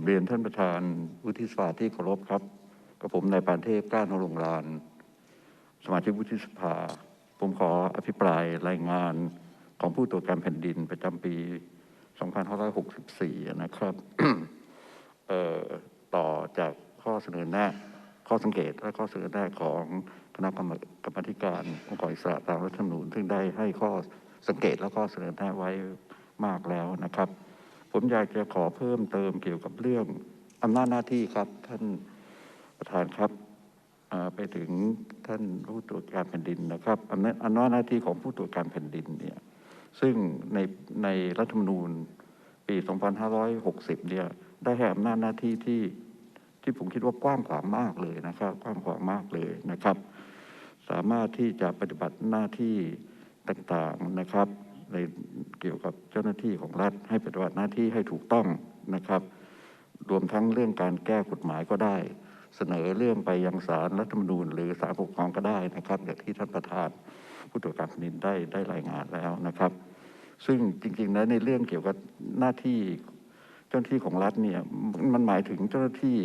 กับเรียนท่านประธานวุฒิสภาที่เคารพครับ กับผมนายปานเทพก้านรงลาน สมาชิกวุฒิสภา ผมขออภิปรายรายงานของผู้ตรวจการแผ่นดินประจำปี 2564 นะครับต่อจากข้อเสนอแนะข้อสังเกตและข้อเสนอแนะของคณะกรรมกรรมาธิการองค์กรอิสระตามรัฐธรรมนูญซึ่งได้ให้ข้อสังเกตและข้อเสนอแนะไว้มากแล้วนะครับ ผมอยากจะขอเพิ่มเติมเกี่ยวกับเรื่องอำนาจหน้าที่ครับ ท่านประธานครับไปถึงท่านผู้ตรวจการแผ่นดินนะครับอำนาจอำนาจหน้าที่ของผู้ตรวจการแผ่นดินเนี่ยซึ่งในในรัฐธรรมนูญปี 2560 เนี่ยได้ให้อำนาจหน้าที่ที่ที่ผมคิดว่ากว้างขวางมากเลยนะครับ กว้างขวางมากเลยนะครับ สามารถที่จะปฏิบัติหน้าที่ต่างๆนะครับ ในเกี่ยวกับเจ้าหน้าที่ของรัฐ ให้ปฏิบัติหน้าที่ให้ถูกต้องนะครับ รวมทั้งเรื่องการแก้กฎหมายก็ได้ เสนอเรื่องไปยังศาลรัฐธรรมนูญ หรือศาลปกครองก็ได้นะครับอย่างที่ท่านประธานผู้ตรวจการแผ่นดินได้ได้รายงานแล้วนะครับ ซึ่งจริงๆแล้วในเรื่องเกี่ยวกับหน้าที่เจ้าหน้าที่ของรัฐเนี่ยมันหมายถึงเจ้าหน้าที่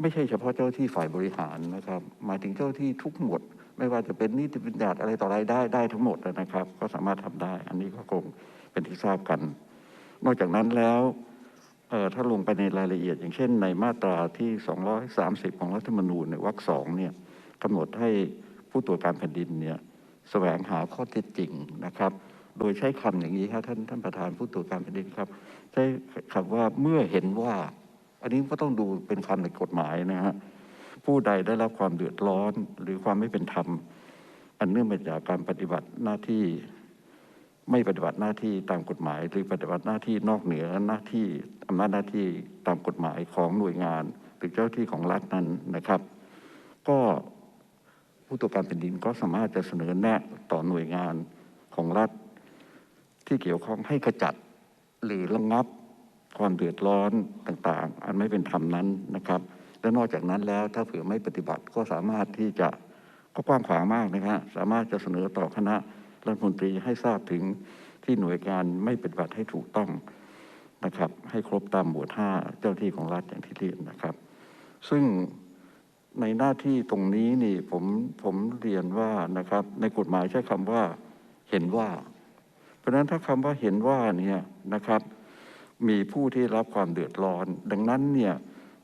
ไม่ใช่เฉพาะเจ้าที่ฝ่ายบริหารนะครับหมายถึงเจ้าที่ทุกหมวดไม่ว่าจะเป็นนิติบัญญัติอะไรต่ออะไรได้ได้ทั้งหมดนะครับ ก็สามารถทำได้ อันนี้ก็คงเป็นที่ทราบกัน นอกจากนั้นแล้วถ้าลงไปในรายละเอียด อย่างเช่นในมาตราที่ 230 ของรัฐธรรมนูญในวรรคสองเนี่ยกำหนดให้ผู้ตรวจการแผ่นดินเนี่ยแสวงหาข้อเท็จจริงนะครับ โดยใช้คำอย่างนี้ครับท่านท่านประธานผู้ตรวจการแผ่นดินครับ ใช้คำว่าเมื่อเห็นว่า อันนี้ก็ต้องดูเป็นคำในกฎหมายนะฮะผู้ใดได้รับความเดือดร้อนหรือความไม่เป็นธรรม อันเนื่องมาจากการปฏิบัติหน้าที่ไม่ปฏิบัติหน้าที่ตามกฎหมาย หรือปฏิบัติหน้าที่นอกเหนือหน้าที่อำนาจหน้าที่ตามกฎหมายของหน่วยงาน หรือเจ้าหน้าที่ของรัฐนั้นนะครับ ก็ผู้ตรวจการแผ่นดินก็สามารถจะเสนอแนะต่อหน่วยงานของรัฐ ที่เกี่ยวข้องให้ขจัดหรือระงับ ความเดือดร้อนต่างๆ อันไม่เป็นธรรมนั้นนะครับ และนอกจากนั้นแล้วถ้าเผื่อไม่ปฏิบัติก็สามารถที่จะก็กว้างขวางมากนะครับสามารถจะเสนอต่อคณะรัฐมนตรีให้ทราบถึงที่หน่วยงานไม่ปฏิบัติให้ถูกต้องนะครับ ให้ครบตามหมวดห้าเจ้าที่ของรัฐอย่างที่เรียนนะครับ ซึ่งในหน้าที่ตรงนี้นี่ผมผมเรียนว่านะครับ ในกฎหมายใช้คำว่าเห็นว่า เพราะฉะนั้นถ้าคำว่าเห็นว่าเนี่ยนะครับ มีผู้ที่รับความเดือดร้อน ดังนั้นเนี่ย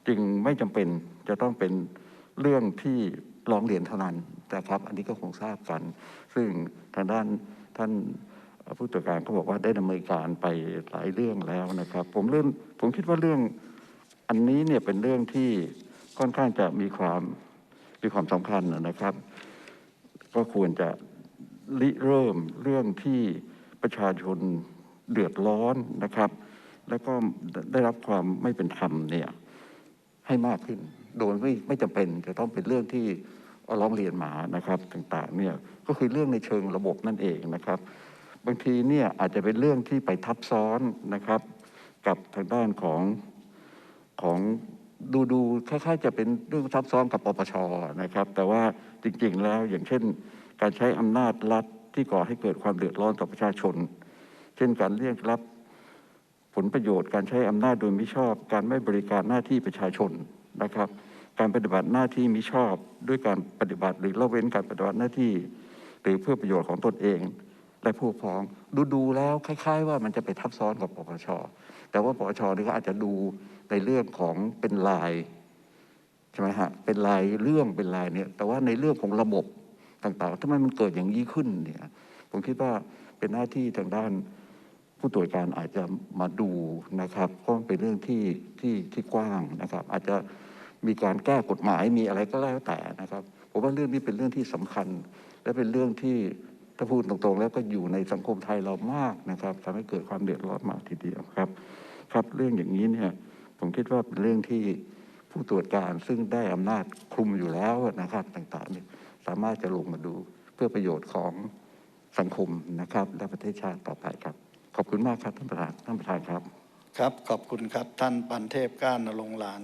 จึงไม่จำเป็นจะต้องเป็นเรื่องที่ร้องเรียนเท่านั้นนะครับ อันนี้ก็คงทราบกัน ซึ่งทางด้านท่านผู้ตรวจการก็บอกว่าได้ดำเนินการไปหลายเรื่องแล้วนะครับ ผมเรื่องผมคิดว่าเรื่องอันนี้เนี่ยเป็นเรื่องที่ค่อนข้างจะมีความมีความสำคัญนะครับ ก็ควรจะริเริ่มเรื่องที่ประชาชนเดือดร้อนนะครับ แล้วก็ได้รับความไม่เป็นธรรมเนี่ยให้มากขึ้น โดยไม่ไม่จำเป็นจะต้องเป็นเรื่องที่ร้องเรียนมานะครับต่างๆเนี่ยก็คือเรื่องในเชิงระบบนั่นเองนะครับ บางทีเนี่ยอาจจะเป็นเรื่องที่ไปทับซ้อนนะครับ กับทางด้านของของดูดูคล้ายๆ จะเป็นเรื่องซับซ้อนกับปปชนะครับ แต่ว่าจริงๆแล้วอย่างเช่น การใช้อำนาจรัฐที่ก่อให้เกิดความเดือดร้อนต่อประชาชน เช่นการเรียกรับ ผลประโยชน์การใช้อำนาจโดยมิชอบ การไม่บริการหน้าที่ประชาชนนะครับ การปฏิบัติหน้าที่มิชอบ ด้วยการปฏิบัติหรือละเว้นการปฏิบัติหน้าที่ หรือเพื่อประโยชน์ของตนเอง และผู้พ้องดูดูแล้วคล้าย ๆ ว่ามันจะไปทับซ้อนกับปปชแต่ว่าปปชนี่ก็อาจจะดูในเรื่องของเป็นลายใช่ไหมฮะเป็นลายเรื่องเป็นลายเนี่ยแต่ว่าในเรื่องของระบบต่างๆทำไมมันเกิดอย่างนี้ขึ้นเนี่ยผมคิดว่าเป็นหน้าที่ทางด้าน ผู้ตรวจการอาจจะมาดูนะครับเพราะมันเป็นเรื่องที่ที่ที่กว้างนะครับ อาจจะมีการแก้กฎหมายมีอะไรก็แล้วแต่นะครับผมว่าเรื่องนี้เป็นเรื่องที่สำคัญ และเป็นเรื่องที่ถ้าพูดตรงๆ แล้วก็อยู่ในสังคมไทยเรามากนะครับทำให้เกิดความเดือดร้อนมากทีเดียวครับ ครับเรื่องอย่างนี้เนี่ยผมคิดว่าเป็นเรื่องที่ผู้ตรวจการซึ่งได้อำนาจคลุมอยู่แล้วนะครับต่างๆเนี่ยสามารถจะลงมาดูเพื่อประโยชน์ของสังคมนะครับ และประเทศชาติต่อไปครับ ขอบคุณมากครับท่านประธานท่านประธานครับ ครับ ขอบคุณครับท่านปันเทพก้านนรงค์ลาน